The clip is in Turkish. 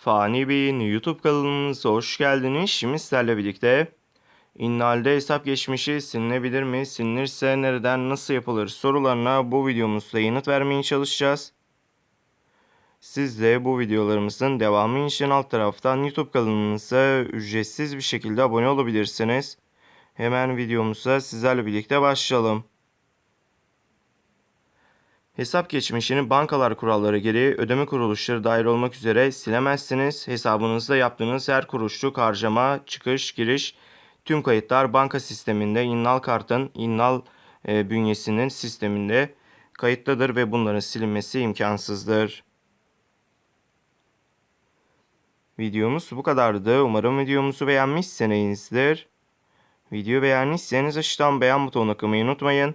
Fani Bey'in YouTube kanalımıza hoş geldiniz. Şimdi sizlerle birlikte İnnal'de hesap geçmişi silinebilir mi? Silinirse nereden nasıl yapılır sorularına bu videomuzda yanıt vermeye çalışacağız. Siz de bu videolarımızın devamı için alt taraftan YouTube kanalımıza ücretsiz bir şekilde abone olabilirsiniz. Hemen videomuza sizlerle birlikte başlayalım. Hesap geçmişini bankalar kuralları gereği ödeme kuruluşları dahil olmak üzere silemezsiniz. Hesabınızda yaptığınız her kuruşluk harcama, çıkış, giriş, tüm kayıtlar banka sisteminde İnnal Kart'ın İnnal e, bünyesinin sisteminde kayıtlıdır ve bunların silinmesi imkansızdır. Videomuz bu kadardı. Umarım videomuzu beğenmişsinizdir. Video beğendiyseniz aşağıdan beğen butonuna tıklamayı unutmayın.